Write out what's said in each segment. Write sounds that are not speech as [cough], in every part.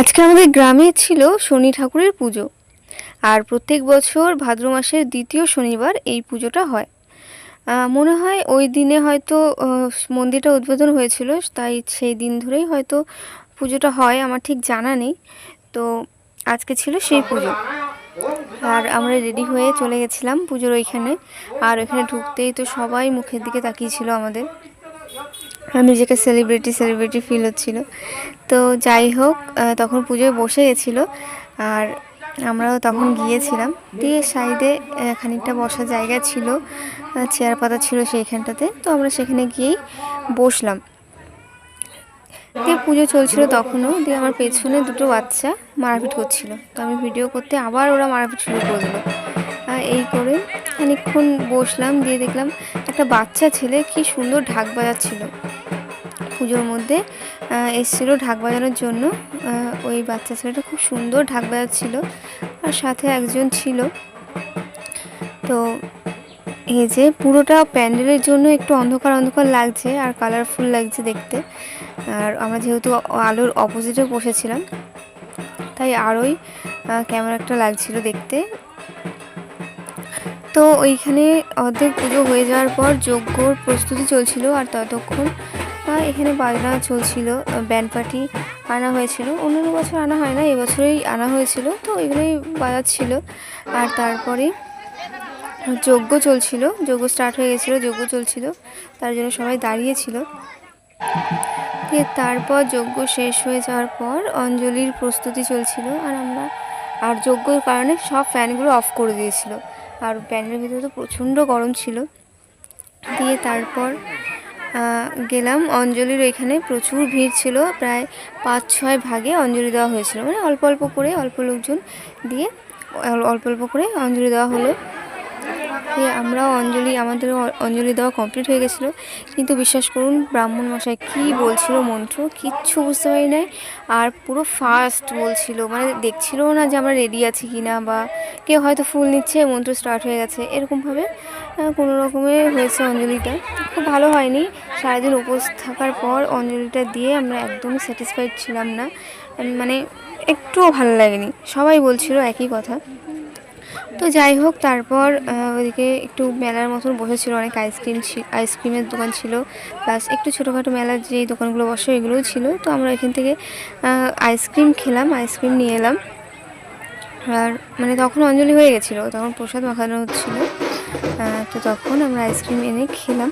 আজকে আমাদের গ্রামে ছিল শনি ঠাকুরের পুজো, আর প্রত্যেক বছর ভাদ্র মাসের দ্বিতীয় শনিবার এই পুজোটা হয়। মনে হয় ওই দিনে হয়তো মন্দিরটা উদ্বোধন হয়েছিল, তাই সেই দিন ধরেই হয়তো পুজোটা হয়, আমার ঠিক জানা নেই। তো আজকে ছিল সেই পুজো। আর আমরা রেডি হয়ে চলে গেছিলাম পুজোর ওইখানে, আর ওইখানে ঢুকতেই তো সবাই মুখের দিকে তাকিয়েছিল আমাদের। নিজেকে সেলিব্রিটি সেলিব্রিটি ফিল হচ্ছিল। তো যাই হোক তখন পুজোয় বসে গেছিল আর আমরাও তখন গিয়েছিলাম। দিয়ে সাইডে খানিকটা বসার জায়গা ছিল চেয়ার পাতা ছিল সেইখানটাতে। তো আমরা সেখানে গিয়েই বসলাম। দিয়ে পুজো চলছিল তখনও। দিয়ে আমার পেছনে দুটো বাচ্চা মারপিট করছিল। তো আমি ভিডিও করতে আবার ওরা মারপিট শুরু করে দিল এই করে খানিকক্ষণ বসলাম। দিয়ে দেখলাম একটা বাচ্চা ছেলে কি সুন্দর ঢাক বাজাচ্ছিল। পুজোর মধ্যে এসেছিল ঢাক বাজানোর জন্য। ওই বাচ্চা ছেলেটা খুব সুন্দর ঢাক বাজাচ্ছিল। আর সাথে একজন ছিল। তো এই যে পুরোটা প্যান্ডেলের জন্য একটু অন্ধকার অন্ধকার লাগছে আর কালারফুল লাগছে দেখতে। আর আমরা যেহেতু আলোর অপোজিটে বসেছিলাম, তাই আরোই কেমন একটা লাগছিল দেখতে। তো ওইখানে অর্ধেক পুজো হয়ে যাওয়ার পর যজ্ঞর প্রস্তুতি চলছিল আর ততক্ষণ এখানে বাজনা চলছিল ব্যান্ড পার্টি আনা হয়েছিল। অন্যান্য বছর আনা হয় না, এবছরেই আনা হয়েছিল, তো এগুলোই বাজাচ্ছিল। আর তারপরে যজ্ঞ চলছিল, যজ্ঞ স্টার্ট হয়ে গেছিল, যজ্ঞ চলছিল, তার জন্য সবাই দাঁড়িয়েছিল। দিয়ে তারপর যজ্ঞ শেষ হয়ে যাওয়ার পর অঞ্জলির প্রস্তুতি চলছিল, আর আমরা, আর যজ্ঞর কারণে সব ফ্যানগুলো অফ করে দিয়েছিল। আর প্যানের ভিতরে তো প্রচণ্ড গরম ছিল। দিয়ে তারপর গেলাম। অঞ্জলির এখানে প্রচুর ভিড় ছিল। প্রায় পাঁচ ছয় ভাগে অঞ্জলি দেওয়া হয়েছিল। মানে অল্প অল্প করে, অল্প লোকজন দিয়ে অল্প অল্প করে অঞ্জলি দেওয়া হলো। দিয়ে আমরাও অঞ্জলি আমাদের অঞ্জলি দেওয়া কমপ্লিট হয়ে গেছিল। কিন্তু বিশ্বাস করুন, ব্রাহ্মণ মশাই কী বলছিল মন্ত্র কিচ্ছু বুঝতে পারি নাই আর পুরো ফাস্ট বলছিল মানে দেখছিলও না যে আমরা রেডি আছি কি না, বা কেউ হয়তো ফুল নিচ্ছে, মন্ত্র স্টার্ট হয়ে গেছে। এরকমভাবে কোনো রকমে হয়েছে অঞ্জলিটা। খুব ভালো হয়নি। সারাদিন উপোস থাকার পর অঞ্জলিটা দিয়ে আমরা একদমই স্যাটিসফাইড ছিলাম না। মানে একটুও ভালো লাগেনি। সবাই বলছিল একই কথা। তো যাই হোক, তারপর ওদিকে একটু মেলার মতন বসেছিল, অনেক আইসক্রিম আইসক্রিমের দোকান ছিল। প্লাস একটু ছোটোখাটো মেলার যে দোকানগুলো বসে এগুলোও ছিল। তো আমরা এখান থেকে আইসক্রিম খেলাম আইসক্রিম নিয়ে এলাম। আর মানে তখন অঞ্জলি হয়ে গেছিল, তখন প্রসাদ মাখানো হচ্ছিল। তো তখন আমরা আইসক্রিম এনে খেলাম।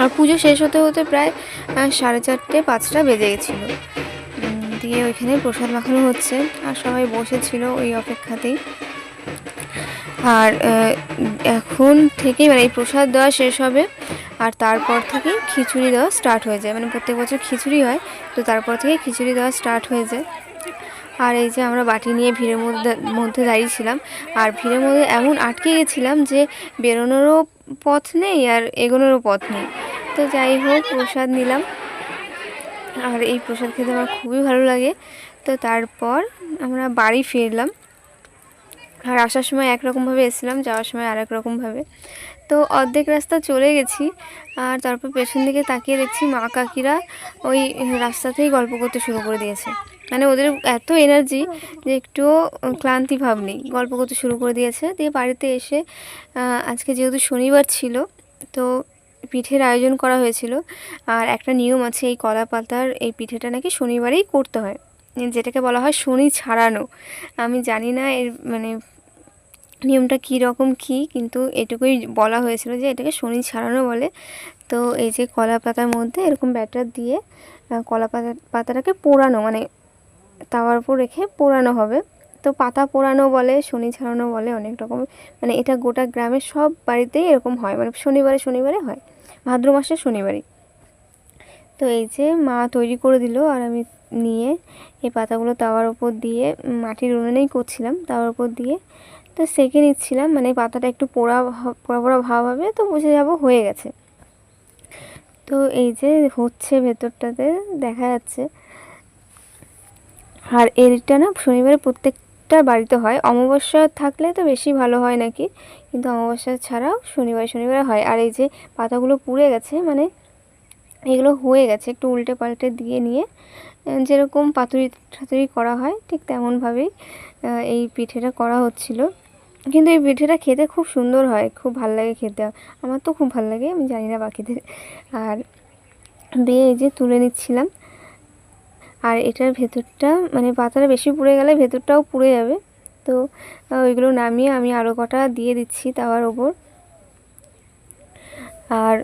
আর পুজো শেষ হতে হতে প্রায় সাড়ে চারটে, পাঁচটা বেজে গেছিল। দিয়ে ওইখানে প্রসাদ মাখানো হচ্ছে। আর সবাই বসেছিল ওই অপেক্ষাতেই। আর এখন থেকেই মানে এই প্রসাদ দেওয়া শেষ হবে। আর তারপর থেকে খিচুড়ি দেওয়া স্টার্ট হয়ে যায়। মানে প্রত্যেক বছর খিচুড়ি হয়, তো তারপর থেকে খিচুড়ি দেওয়া স্টার্ট হয়ে যায়। আর এই যে আমরা বাটি নিয়ে ভিড়ের মধ্যে মধ্যে দাঁড়িয়েছিলাম আর ভিড়ের মধ্যে এমন আটকে গেছিলাম যে বেরোনোরও পথ নেই আর এগোনোরও পথ নেই। তো যাই হোক, প্রসাদ নিলাম। আর এই প্রসাদ খেতে আমার খুবই ভালো লাগে। তো তারপর আমরা বাড়ি ফিরলাম। আর আসার সময় একরকমভাবে এসেছিলাম, যাওয়ার সময় আর রকমভাবে তো অর্ধেক রাস্তা চলে গেছি, আর তারপর পেছন দিকে তাকিয়ে দেখছি মা কাকিরা ওই রাস্তাতেই গল্প করতে শুরু করে দিয়েছে। মানে ওদের এত এনার্জি যে একটুও ক্লান্তি ভাব নেই। গল্প করতে শুরু করে দিয়েছে, দিয়ে বাড়িতে এসে আজকে যেহেতু শনিবার ছিল, তো পিঠের আয়োজন করা হয়েছিল। আর একটা নিয়ম আছে, এই কলা পাতার এই পিঠেটা নাকি শনিবারেই করতে হয়। যেটাকে বলা হয় শনি ছাড়ানো। আমি জানি না এর মানে নিয়মটা কী রকম কী, কিন্তু এটুকুই বলা হয়েছিল যে এটাকে শনি ছাড়ানো বলে। তো এই যে কলা পাতার মধ্যে এরকম ব্যাটার দিয়ে কলা পাতা, পাতাটাকে পোড়ানো মানে তাওয়ার উপর রেখে পোড়ানো হবে। তো পাতা পোড়ানো বলে, শনি ছাড়ানো বলে অনেক রকম মানে এটা গোটা গ্রামের সব বাড়িতেই এরকম হয় মানে শনিবারে শনিবারে হয়, ভাদ্র মাসের শনিবারই। তো এই যে মা তৈরি করে দিল, আর আমি নিয়ে এই পাতাগুলো তাওয়ার উপর দিয়ে মাটির উনুনেই করছিলাম, তাওয়ার উপর দিয়ে। তো সেঁকে নিচ্ছিলাম মানে পাতাটা একটু পোড়া পোড়া পোড়া ভাব হবে, তো বুঝে যাব হয়ে গেছে। তো এই যে হচ্ছে ভেতরটাতে, দেখা যাচ্ছে। আর এরটা না শনিবারে প্রত্যেকটা বাড়িতে হয়, অমাবস্যা থাকলে তো বেশি ভালো হয় নাকি? কিন্তু অমাবস্যা ছাড়াও শনিবার, শনিবারে হয়। আর এই যে পাতাগুলো পুড়ে গেছে মানে এগুলো হয়ে গেছে, একটু উল্টে পাল্টে দিয়ে নিয়ে যেরকম পাতুরি ঠাতুরি করা হয়, ঠিক তেমনভাবেই এই পিঠেটা করা হচ্ছিল। কিন্তু এই পিঠেটা খেতে খুব সুন্দর হয়, খুব ভালো লাগে খেতে। আমার তো খুব ভালো লাগে, আমি জানি না বাকিদের। আর দিয়ে এই যে তুলে নিচ্ছিলাম। আর এটার ভেতরটা মানে পাতাটা বেশি পুড়ে গেলে ভেতরটাও পুড়ে যাবে। তো ওইগুলো নামিয়ে আমি আরও কটা দিয়ে দিচ্ছি তাওয়ার ওপর। আর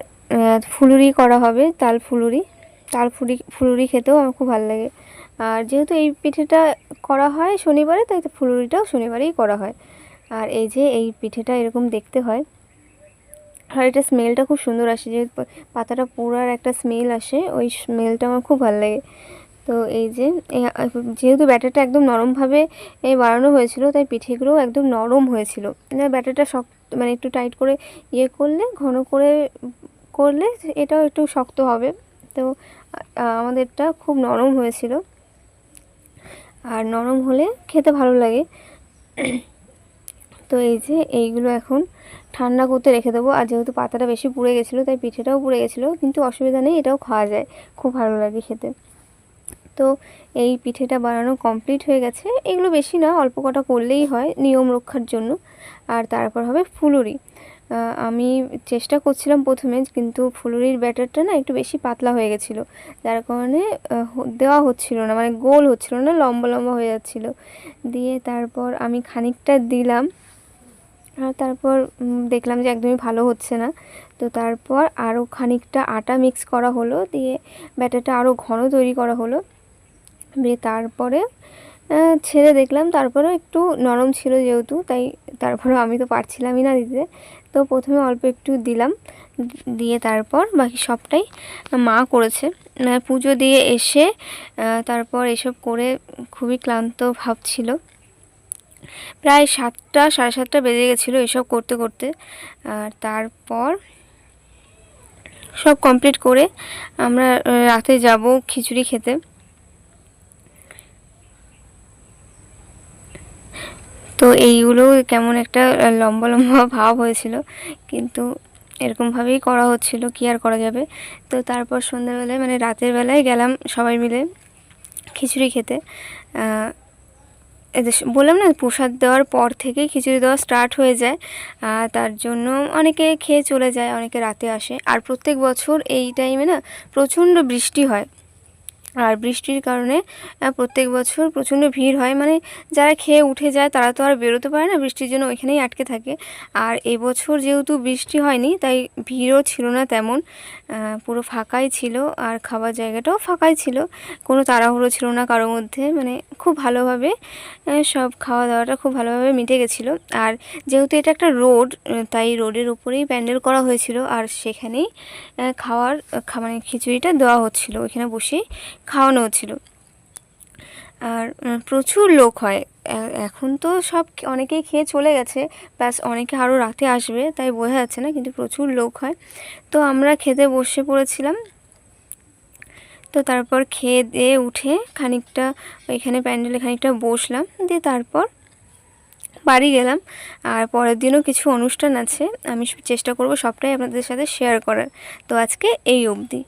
ফুলুরি করা হবে, তাল ফুলুরি। তাল ফুলি ফুলুরি খেতেও আমার খুব ভালো লাগে। আর যেহেতু এই পিঠেটা করা হয় শনিবারে, তাই তো ফুলুরিটাও শনিবারেই করা হয়। আর এই যে এই পিঠেটা এরকম দেখতে হয়, আর এটা স্মেলটা খুব সুন্দর আসে, যে পাতাটা পোড়ার একটা স্মেল আসে, ওই স্মেলটা আমার খুব ভালো লাগে। তো এই যে যেহেতু ব্যাটারটা একদম নরমভাবে এ বানানো হয়েছিল, তাই পিঠেগুলো একদম নরম হয়েছিল। ব্যাটারটা শক্ত মানে একটু টাইট করে ইয়ে করলে, ঘন করে করলে এটাও একটু শক্ত হবে। তো আমাদেরটা খুব নরম হয়েছিল। আর নরম হলে খেতে ভালো লাগে। তো এই যে এইগুলো এখন ঠান্ডা করতে রেখে দেবো। আর যেহেতু পাতাটা বেশি পুড়ে গেছিল, তাই পিঠেটাও পুড়ে গেছিল। কিন্তু অসুবিধা নেই, এটাও খাওয়া যায়। খুব ভালো লাগে খেতে। তো এই পিঠেটা বানানো কমপ্লিট হয়ে গেছে। এগুলো বেশি না, অল্প কটা করলেই হয় নিয়ম রক্ষার জন্য। আর তারপর হবে ফুলুরি। আমি চেষ্টা করছিলাম প্রথমে, কিন্তু ফুলুরির ব্যাটারটা না একটু বেশি পাতলা হয়ে গেছিল। যার কারণে দেওয়া হচ্ছিল না মানে গোল হচ্ছিল না, লম্বা লম্বা হয়ে যাচ্ছিল। দিয়ে তারপর আমি খানিকটা দিলাম। আর তারপর দেখলাম যে একদমই ভালো হচ্ছে না। তো তারপর আরও খানিকটা আটা মিক্স করা হলো, দিয়ে ব্যাটারটা আরও ঘন তৈরি করা হলো। দিয়ে তারপরে ছেড়ে দেখলাম, তারপরেও একটু নরম ছিল যেহেতু, তাই তারপরে আমি তো পারছিলামই না দিতে। তো প্রথমে অল্প একটু দিলাম, দিয়ে তারপর বাকি সবটাই মা করেছে। পুজো দিয়ে এসে তারপর এসব করে খুবই ক্লান্ত ভাব ছিল। প্রায় সাতটা, সাড়ে সাতটা বেজে গেছিল এসব করতে করতে। আর তারপর সব কমপ্লিট করে আমরা রাতে যাব খিচুড়ি খেতে। তো এইগুলো কেমন একটা লম্বা লম্বা [laughs] ভাব হয়েছিল। কিন্তু এরকমভাবেই করা হচ্ছিল, কি আর করা যাবে? তো তারপর সন্ধ্যাবেলায় মানে রাতের বেলায় গেলাম সবাই মিলে খিচুড়ি খেতে। বললাম না, প্রসাদ দেওয়ার পর থেকেই খিচুড়ি দেওয়া স্টার্ট হয়ে যায়। তার জন্য অনেকে খেয়ে চলে যায়, অনেকে রাতে আসে। আর প্রত্যেক বছর এই টাইমে না প্রচণ্ড বৃষ্টি হয়। আর বৃষ্টির কারণে প্রত্যেক বছর প্রচণ্ড ভিড় হয়। মানে যারা খেয়ে উঠে যায়, তারা তো আর বেরোতে পারে না, বৃষ্টির জন্য ওইখানেই আটকে থাকে। আর এবছর যেহেতু বৃষ্টি হয়নি, তাই ভিড়ও ছিল না তেমন। পুরো ফাঁকাই ছিল আর খাবার জায়গাটাও ফাঁকাই ছিল। কোনো তাড়াহুড়ো ছিল না কারোর মধ্যে। মানে খুব ভালোভাবে সব খাওয়া দাওয়াটা খুব ভালোভাবে মিটে গেছিল। আর যেহেতু এটা একটা রোড, তাই রোডের উপরেই প্যান্ডেল করা হয়েছিল। আর সেখানেই খাওয়ার মানে খিচুড়িটা দেওয়া হচ্ছিল ওইখানে বসেই। খাওয়ানো ছিল। আর প্রচুর লোক হয়। এখন তো সব অনেকেই খেয়ে চলে গেছে। প্লাস অনেকে আরও রাতে আসবে, তাই বোঝা যাচ্ছে না, কিন্তু প্রচুর লোক হয়। তো আমরা খেতে বসে পড়েছিলাম। তো তারপর খেয়ে দিয়ে উঠে খানিকটা ওইখানে প্যান্ডেলে খানিকটা বসলাম। দিয়ে তারপর বাড়ি গেলাম। আর পরের দিনও কিছু অনুষ্ঠান আছে। আমি চেষ্টা করব সবটাই আপনাদের সাথে শেয়ার করার। তো আজকে এই অবধি।